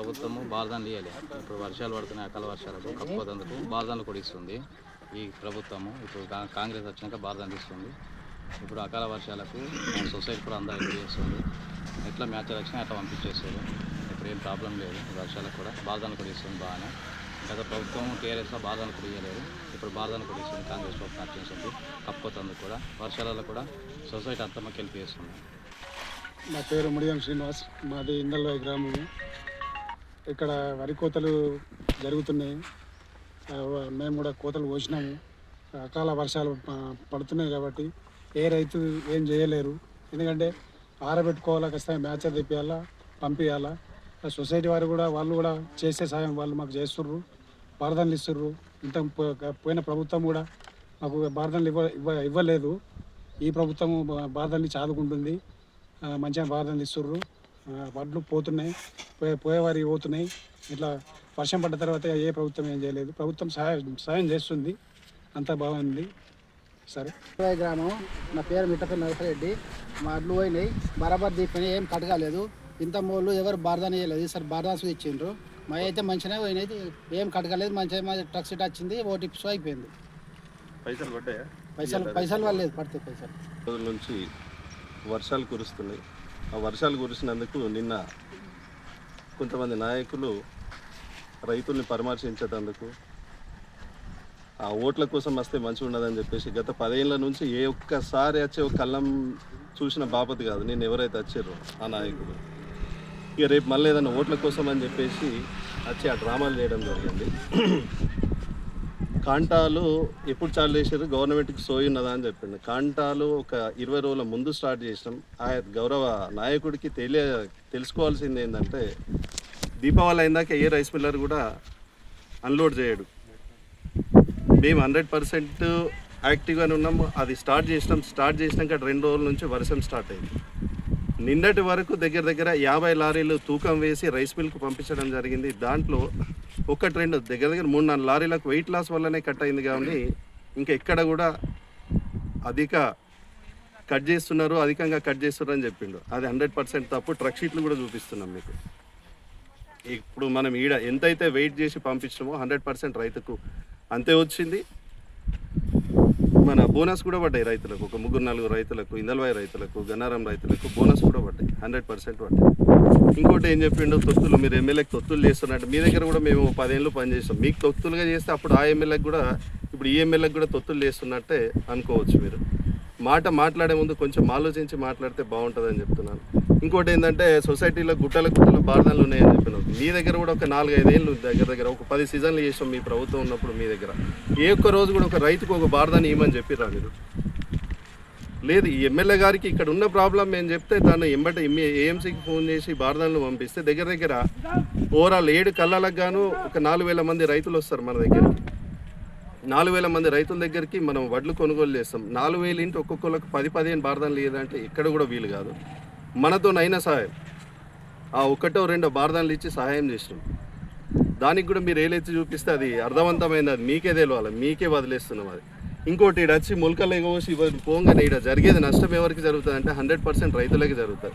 ప్రభుత్వము బాధను ఇవ్వలేదు ఇప్పుడు వర్షాలు పడుతున్నాయి అకాల వర్షాలకు కప్పుకోదందుకు బాధను కూడా ఇస్తుంది. ఈ ప్రభుత్వము ఇప్పుడు కాంగ్రెస్ వచ్చినాక బాధను ఇస్తుంది. ఇప్పుడు అకాల వర్షాలకు మన సొసైటీ కూడా అందరికీ చేస్తుంది. ఎట్లా మ్యాచ్ వచ్చినా అట్లా పంపించేస్తారు. ఇప్పుడు ఏం ప్రాబ్లం లేదు. వర్షాలకు కూడా బాధను కూడా ఇస్తుంది బాగానే. గత ప్రభుత్వం టీఆర్ఎస్లో బాధను కూడా ఇవ్వలేదు ఇప్పుడు బాధను కూడా ఇస్తుంది కాంగ్రెస్ ప్రభుత్వం వచ్చేసింది కప్పుతుంది కూడా. వర్షాలలో కూడా సొసైటీ అంతమ్మకి వెళ్ళి చేస్తుంది. నా పేరు ముడియం శ్రీనివాస్. మాది ఇందల్లో గ్రామం ఇక్కడ వరి కోతలు జరుగుతున్నాయి. మేము కూడా కోతలు కోసినాము. అకాల వర్షాలు పడుతున్నాయి కాబట్టి ఏ రైతు ఏం చేయలేరు. ఎందుకంటే ఆరబెట్టుకోవాలా ఖచ్చితంగా మ్యాచర్ తెప్పియాలా పంపించాలా సొసైటీ వారు కూడా వాళ్ళు కూడా చేసే సాయం వాళ్ళు మాకు చేస్తుర్రు. బారదాన్లు ఇస్తుర్రు. ఇంత పో- పోయిన ప్రభుత్వం కూడా మాకు భారతలు ఇవ్వ ఇవ్వ ఇవ్వలేదు. ఈ ప్రభుత్వం భారతల్ని చాదుకుంటుంది. మంచిగా భారతలు ఇస్తుర్రు. వడ్లు పోతున్నాయి పోయే పోయేవారికి పోతున్నాయి. ఇట్లా వర్షం పడ్డ తర్వాత ఏ ప్రభుత్వం ఏం చేయలేదు. ప్రభుత్వం సహాయం సహాయం చేస్తుంది. అంతా బాగుంది. సరే. గ్రామం నా పేరు మిట్టపల్లి నరసరెడ్డి. మా అడ్లు పోయినాయి. బరాబర్ దీపినాయి ఏం కడగాలేదు ఇంత మూలు ఎవరు బారదాని వేయలేదు ఈసారి బారదాసు ఇచ్చిండ్రు. మా అయితే మంచిగానే పోయినాయి. ఏం కడగలేదు మంచిగా మా ట్రక్ సీట్ వచ్చింది. ఓటీపీ అయిపోయింది. పైసలు పడ్డాయా? పైసలు పైసలు వాళ్ళలేదు పడితే పైసలు. రోజుల నుంచి వర్షాలు కురుస్తున్నాయి. వర్షాలు కురిసినందుకు నిన్న కొంతమంది నాయకులు రైతుల్ని పరామర్శించేటందుకు ఆ ఓట్ల కోసం వస్తే మంచిగా ఉండదని చెప్పేసి గత పదేళ్ళ నుంచి ఏ ఒక్కసారి వచ్చే ఒక కళ్ళం చూసిన బాపతి కాదు. నేను ఎవరైతే వచ్చారో ఆ నాయకులు. ఇక రేపు మళ్ళీ ఏదైనా ఓట్ల కోసం అని చెప్పేసి వచ్చి ఆ డ్రామాలు చేయడం జరిగింది. కాంటాలు ఎప్పుడు చాలు చేసారు గవర్నమెంట్కి సోయి ఉన్నదా అని చెప్పిండు. కాంటాలు ఒక ఇరవై రోజుల ముందు స్టార్ట్ చేసినాం. ఆ గౌరవ నాయకుడికి తెలియ తెలుసుకోవాల్సింది ఏంటంటే దీపావళి అయిందాక ఏ రైస్ మిల్లర్ కూడా అన్లోడ్ చేయడు. మేము హండ్రెడ్ పర్సెంట్ యాక్టివ్గానే ఉన్నాము అది స్టార్ట్ చేసినాం. స్టార్ట్ చేసినాక రెండు రోజుల నుంచి వర్షం స్టార్ట్ అయింది. నిన్నటి వరకు దగ్గర దగ్గర యాభై లారీలు తూకం వేసి రైస్ మిల్కు పంపించడం జరిగింది. దాంట్లో ఒకటి రెండు దగ్గర దగ్గర మూడు నాలుగు లారీలకు వెయిట్ లాస్ వల్లనే కట్ అయింది కానీ ఇంకా ఎక్కడ కూడా అధిక కట్ చేస్తున్నారు అధికంగా కట్ చేస్తున్నారు అని చెప్పిండు. అది హండ్రెడ్ పర్సెంట్ తప్పు. ట్రక్ షీట్లు కూడా చూపిస్తున్నాం మీకు. ఇప్పుడు మనం ఈడ ఎంతైతే వెయిట్ చేసి పంపించినామో హండ్రెడ్ పర్సెంట్ రైతుకు అంతే వచ్చింది. మన బోనస్ కూడా పడ్డాయి రైతులకు. ఒక ముగ్గురు నలుగురు రైతులకు ఇందల్వాయి రైతులకు గన్నారం రైతులకు బోనస్ కూడా పడ్డాయి. హండ్రెడ్ పర్సెంట్ పడ్డాయి. ఇంకోటి ఏం చెప్పిండు తొత్తులు మీరు ఎమ్మెల్యేకి తొత్తులు చేస్తున్నట్టు. మీ దగ్గర కూడా మేము పదేళ్ళు పనిచేస్తాం. మీకు తొత్తులుగా చేస్తే అప్పుడు ఆ ఎమ్మెల్యేకి కూడా ఇప్పుడు ఈ ఎమ్మెల్యేకి కూడా తొత్తులు చేస్తున్నట్టే అనుకోవచ్చు మీరు. మాట మాట్లాడే ముందు కొంచెం ఆలోచించి మాట్లాడితే బాగుంటుందని చెప్తున్నాను. ఇంకోటి ఏంటంటే సొసైటీలో గుట్టల గుట్టల బాధలు ఉన్నాయని చెప్పినాం. మీ దగ్గర కూడా ఒక నాలుగైదేళ్ళు దగ్గర దగ్గర ఒక పది సీజన్లు చేసాం మీ ప్రభుత్వం ఉన్నప్పుడు మీ దగ్గర. ఏ ఒక్క రోజు కూడా ఒక రైతుకు ఒక బాధని ఇవ్వమని చెప్పిరా మీరు? లేదు ఈ ఎమ్మెల్యే గారికి ఇక్కడ ఉన్న ప్రాబ్లం మేము చెప్తే దాన్ని ఎంబట ఏఎంసీకి ఫోన్ చేసి బారదాన్లు పంపిస్తే దగ్గర దగ్గర ఓవరాల్ ఏడు కళ్ళలకు గాను ఒక నాలుగు వేల మంది రైతులు వస్తారు మన దగ్గరికి నాలుగు వేల మంది రైతుల దగ్గరికి మనం వడ్లు కొనుగోలు చేస్తాం. నాలుగు వేలు ఇంటి ఒక్కొక్కరికి పది పదిహేను బారదాన్లు లేదంటే ఇక్కడ కూడా వీలు కాదు. మనతోనైనా సహాయం. ఆ ఒకటో రెండో బారదాన్లు ఇచ్చి సహాయం చేసినాం. దానికి కూడా మీరు ఏలైతే చూపిస్తే అది అర్థవంతమైంది. అది మీకే తెలియాలి. మీకే వదిలేస్తున్నాం అది. ఇంకోటి ఈడ వచ్చి మొలకలు ఎగవసి ఇవ్వని పోగానే ఇక్కడ జరిగేది నష్టం ఎవరికి జరుగుతుంది అంటే హండ్రెడ్ పర్సెంట్ రైతులకి జరుగుతుంది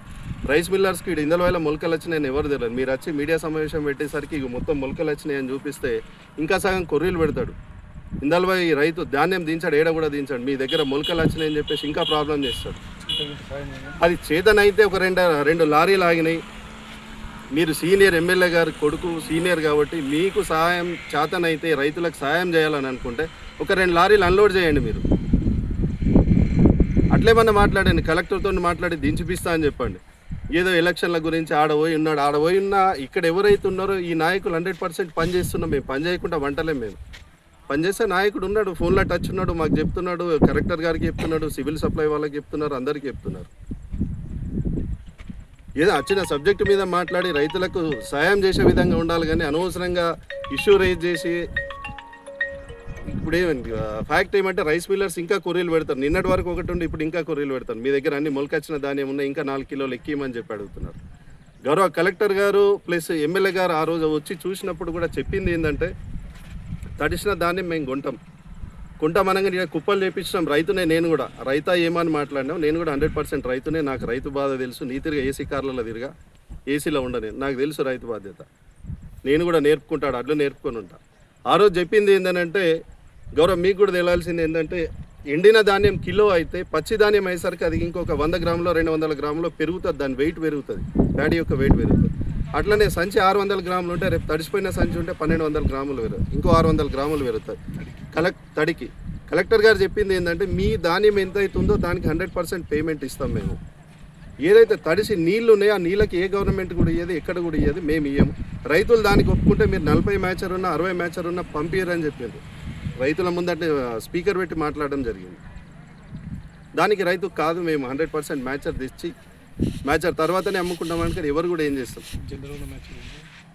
రైస్ మిల్లర్స్కి ఇక్కడ ఇందులో వేళ మొలకలు వచ్చినాయని ఎవరు తెలియదు. మీరు వచ్చి మీడియా సమావేశం పెట్టేసరికి ఇక మొత్తం మొలకలు వచ్చినాయని చూపిస్తే ఇంకా సగం కొర్రీలు పెడతాడు. ఇందల్వై రైతు ధాన్యం దించాడు ఏడ కూడా దించాడు. మీ దగ్గర మొలకలు వచ్చినాయని చెప్పేసి ఇంకా ప్రాబ్లం చేస్తాడు. అది చేతనైతే ఒక రెండు రెండు లారీలు ఆగినాయి. మీరు సీనియర్ ఎమ్మెల్యే గారి కొడుకు సీనియర్ కాబట్టి మీకు సహాయం చేతనైతే రైతులకు సహాయం చేయాలని అనుకుంటే ఒక రెండు లారీలు అన్లోడ్ చేయండి మీరు. అట్లేమన్నా మాట్లాడండి కలెక్టర్తో మాట్లాడి దించిపిస్తా అని చెప్పండి. ఏదో ఎలక్షన్ల గురించి ఆడ పోయి ఉన్నాడు ఆడ పోయి ఉన్నా ఇక్కడ ఎవరైతే ఉన్నారో ఈ నాయకులు హండ్రెడ్ పర్సెంట్ పని చేస్తున్నాం మేము పని చేయకుండా వంటలేం మేము. పనిచేసే నాయకుడు ఉన్నాడు ఫోన్లో టచ్ ఉన్నాడు మాకు చెప్తున్నాడు కలెక్టర్ గారికి చెప్తున్నాడు సివిల్ సప్లై వాళ్ళకి చెప్తున్నారు అందరికీ చెప్తున్నారు. ఏదో వచ్చిన సబ్జెక్ట్ మీద మాట్లాడి రైతులకు సాయం చేసే విధంగా ఉండాలి కానీ అనవసరంగా ఇష్యూ రైజ్ చేసి ఇప్పుడు ఫ్యాక్ట్ ఏమంటే రైస్ మిల్లర్స్ ఇంకా కొర్రీలు పెడతారు. నిన్నటి వరకు ఒకటి ఉండి ఇప్పుడు ఇంకా కొర్రీలు పెడతారు. మీ దగ్గర అన్ని మొలకొచ్చిన ధాన్యం ఉన్నాయి ఇంకా నాలుగు కిలోలు ఎక్కియమని చెప్పి అడుగుతున్నారు. గౌరవ కలెక్టర్ గారు ప్లస్ ఎమ్మెల్యే గారు ఆ రోజు వచ్చి చూసినప్పుడు కూడా చెప్పింది ఏంటంటే తడిసిన ధాన్యం మేము కొంటాం. కొంటాం అనగా నేను కుప్పలు చేపించినాం. రైతునే నేను కూడా. రైతా ఏమని మాట్లాడినాం నేను కూడా హండ్రెడ్ పర్సెంట్ రైతునే. నాకు రైతు బాధ తెలుసు. నీ తిరిగా ఏసీ కార్లలో తిరిగా ఏసీలో ఉండని. నాకు తెలుసు రైతు బాధ్యత. నేను కూడా నేర్పుకుంటాడు. అడ్లు నేర్పుకొని ఉంటా. ఆ రోజు చెప్పింది ఏంటంటే గౌరవ్ మీకు కూడా తెలియాల్సింది ఏంటంటే ఎండిన ధాన్యం కిలో అయితే పచ్చి ధాన్యం అయ్యేసరికి అది ఇంకొక వంద గ్రాములో రెండు వందల గ్రాములో పెరుగుతుంది. దాని వెయిట్ పెరుగుతుంది. ప్యాడీ యొక్క వెయిట్ పెరుగుతుంది. అట్లనే సంచి ఆరు వందల గ్రాములు ఉంటే రేపు తడిసిపోయిన సంచి ఉంటే పన్నెండు వందల గ్రాములు పెరుగుతుంది. ఇంకో ఆరు వందల గ్రాములు పెరుగుతుంది. కలెక్ట్ తడికి. కలెక్టర్ గారు చెప్పింది ఏంటంటే మీ ధాన్యం ఎంత అవుతుందో దానికి హండ్రెడ్ పర్సెంట్ పేమెంట్ ఇస్తాం మేము. ఏదైతే తడిసి నీళ్ళు ఉన్నాయో ఆ నీళ్ళకి ఏ గవర్నమెంట్ కూడా ఇయ్యదు ఎక్కడ కూడా ఇయ్యదు మేము ఇయ్యము. రైతులు దానికి ఒప్పుకుంటే మీరు నలభై మ్యాచర్ ఉన్నా అరవై మ్యాచర్ ఉన్నా పంపించరని చెప్పారు రైతుల ముందంటే స్పీకర్ పెట్టి మాట్లాడడం జరిగింది. దానికి రైతు కాదు మేము హండ్రెడ్ పర్సెంట్ మ్యాచర్ తెచ్చి మ్యాచర్ తర్వాతనే అమ్ముకుంటామని కానీ ఎవరు కూడా ఏం చేస్తాం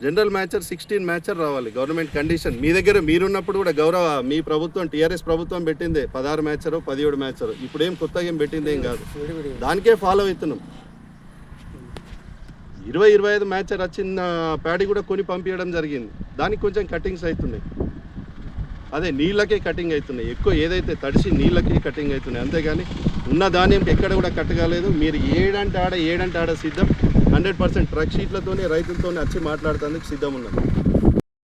జనరల్ మ్యాచర్ సిక్స్టీన్ మ్యాచర్ రావాలి గవర్నమెంట్ కండిషన్ మీ దగ్గర మీరున్నప్పుడు కూడా గౌరవ మీ ప్రభుత్వం టీఆర్ఎస్ ప్రభుత్వం పెట్టిందే పదహారు మ్యాచరు పదిహేడు మ్యాచరు. ఇప్పుడు ఏం కొత్తగా ఏం పెట్టింది ఏం కాదు. దానికే ఫాలో అవుతున్నాం. ఇరవై ఇరవై ఐదు మ్యాచర్ వచ్చిన ప్యాడీ కూడా కొని పంపించడం జరిగింది. దానికి కొంచెం కటింగ్స్ అవుతున్నాయి. అదే నీళ్ళకే కటింగ్ అవుతున్నాయి. ఎక్కువ ఏదైతే తడిసి నీళ్ళకే కటింగ్ అవుతున్నాయి. అంతేగాని ఉన్న ధాన్యంకి ఎక్కడ కూడా కట్ కాలేదు మీరు ఏడంటే ఆడ ఏడంటే ఆడ సిద్ధం. హండ్రెడ్ పర్సెంట్ ట్రక్ షీట్లతోనే రైతులతోనే వచ్చి మాట్లాడతానికి సిద్ధం ఉన్నది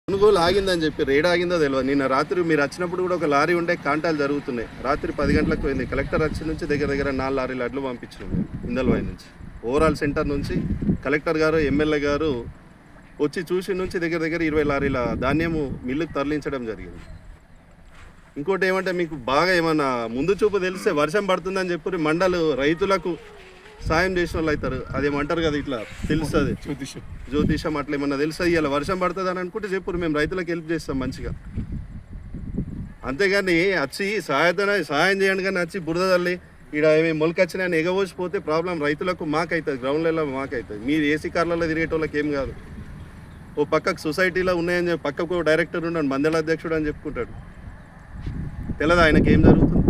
కొనుగోలు ఆగిందని చెప్పి రేడ్ ఆగిందో తెలియదు నిన్న రాత్రి మీరు వచ్చినప్పుడు కూడా ఒక లారీ ఉండే కాంటాలు జరుగుతున్నాయి. రాత్రి పది గంటలకు పోయింది. కలెక్టర్ వచ్చి నుంచి దగ్గర దగ్గర నాలుగు లారీలు అడ్లు పంపించినాం. ఇందల్వాయి నుంచి. ఓవరాల్ సెంటర్ నుంచి కలెక్టర్ గారు ఎమ్మెల్యే గారు వచ్చి చూసి నుంచి దగ్గర దగ్గర ఇరవై లారీల ధాన్యము మిల్లుకు తరలించడం జరిగింది. ఇంకోటి ఏమంటే మీకు బాగా ఏమన్నా ముందు చూపు తెలిస్తే వర్షం పడుతుందని చెప్పి మండలు రైతులకు సాయం చేసిన వాళ్ళు అవుతారు. అదేమంటారు కదా ఇట్లా తెలుస్తుంది. జ్యోతిషం జ్యోతిషం అట్లా ఏమన్నా తెలుస్తుంది? ఇలా వర్షం పడుతుంది అని అనుకుంటే చెప్పు మేము రైతులకు హెల్ప్ చేస్తాం మంచిగా. అంతేగాని వచ్చి సహాయత సహాయం చేయండి కానీ వచ్చి బురద తల్లి ఇక్కడ ఏమి మొలకొచ్చినా ఎగవోసిపోతే ప్రాబ్లం రైతులకు మాకైతుంది గ్రౌండ్లలో మాకైతుంది. మీరు ఏసీ కార్లలో తిరిగేటోళ్ళకి ఏం కాదు. ఓ పక్కకు సొసైటీలో ఉన్నాయని చెప్పి పక్కకు డైరెక్టర్ ఉన్నాడు మండల అధ్యక్షుడు అని చెప్పుకుంటాడు. తెలదా ఆయనకి ఏం జరుగుతుంది?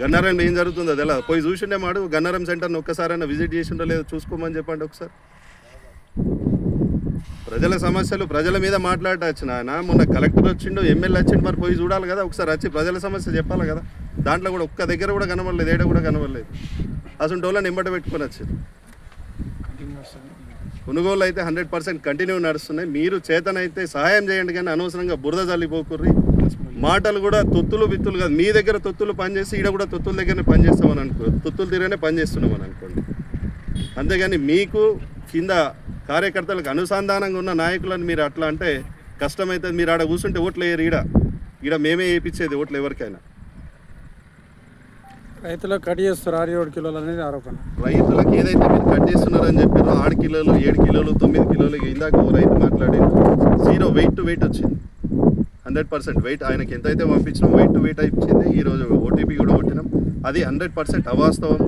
గన్నారం ఏం జరుగుతుందో తెలదు పోయి చూసిండే మాడు గన్నారం సెంటర్ని ఒక్కసారైనా విజిట్ చేసిండో లేదో చూసుకోమని చెప్పండి ఒకసారి. ప్రజల సమస్యలు ప్రజల మీద మాట్లాడవచ్చు ఆయన మొన్న కలెక్టర్ వచ్చిండు ఎమ్మెల్యే వచ్చిండు మరి పోయి చూడాలి కదా ఒకసారి వచ్చి ప్రజల సమస్య చెప్పాలి కదా. దాంట్లో కూడా ఒక్క దగ్గర కూడా కనబడలేదు ఏడ కూడా కనబడలేదు. అసలు వాళ్ళని ఎంబట పెట్టుకొని వచ్చింది కొనుగోలు అయితే హండ్రెడ్ పర్సెంట్ కంటిన్యూ నడుస్తున్నాయి. మీరు చేతనైతే సహాయం చేయండి కానీ అనవసరంగా బురద జల్లిపోకుర్రి. మాటలు కూడా తొత్తులు బిత్తులు కాదు. మీ దగ్గర తొత్తులు పనిచేసి ఈడ కూడా తొత్తుల దగ్గరనే పనిచేస్తామని అనుకో తొత్తులు తీరనే పనిచేస్తున్నామని అనుకోండి. అంతేగాని మీకు కింద కార్యకర్తలకు అనుసంధానంగా ఉన్న నాయకులను మీరు అట్లా అంటే కష్టమవుతుంది మీరు ఆడ కూర్చుంటే ఓట్లు వేయరు ఈడ. ఈడ మేమే వేయించేది ఓట్లు ఎవరికైనా. రైతులకు కట్ చేస్తారు ఆరు ఏడు కిలోలు అనేది ఆరోపణ. రైతులకు ఏదైతే మీరు కట్ చేస్తున్నారని చెప్పారో ఆరు కిలోలు ఏడు కిలోలు తొమ్మిది కిలోలు ఇందాక రైతు మాట్లాడి జీరో వెయిట్ టు వెయిట్ వచ్చింది. హండ్రెడ్ పర్సెంట్ వెయిట్ ఆయనకి ఎంతైతే పంపించినాం వెయిట్ టు వెయిట్ వచ్చింది ఈరోజు ఓటీపీ కూడా కొట్టినాం. అది హండ్రెడ్ పర్సెంట్ అవాస్తవం.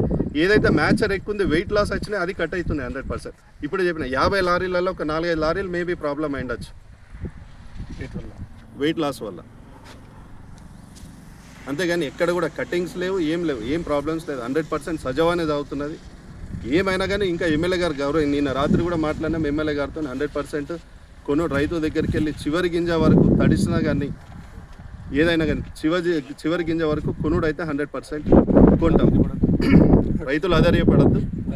ఏదైతే మ్యాచర్ ఎక్కువ ఉంది వెయిట్ లాస్ వచ్చినాయి అది కట్ అవుతుంది హండ్రెడ్ పర్సెంట్. ఇప్పుడు చెప్పిన యాభై లారీలలో ఒక నాలుగైదు లారీలు మేబీ ప్రాబ్లం అయిండొచ్చు. వెయిట్ లాస్ వల్ల. అంతేగాని ఎక్కడ కూడా కటింగ్స్ లేవు ఏం లేవు ఏం ప్రాబ్లమ్స్ లేదు. హండ్రెడ్ పర్సెంట్ సజావానే అవుతున్నది ఏమైనా కానీ ఇంకా ఎమ్మెల్యే గారు గౌరవం నిన్న రాత్రి కూడా మాట్లాడినాం ఎమ్మెల్యే గారితో హండ్రెడ్ పర్సెంట్ కొన్ని రైతు దగ్గరికి వెళ్ళి చివరి గింజ వరకు తడిసినా కానీ ఏదైనా కానీ చివరి చివరి గింజ వరకు కొనుడు అయితే హండ్రెడ్ పర్సెంట్ కొంటాం. రైతులు ఆధారపడద్దు.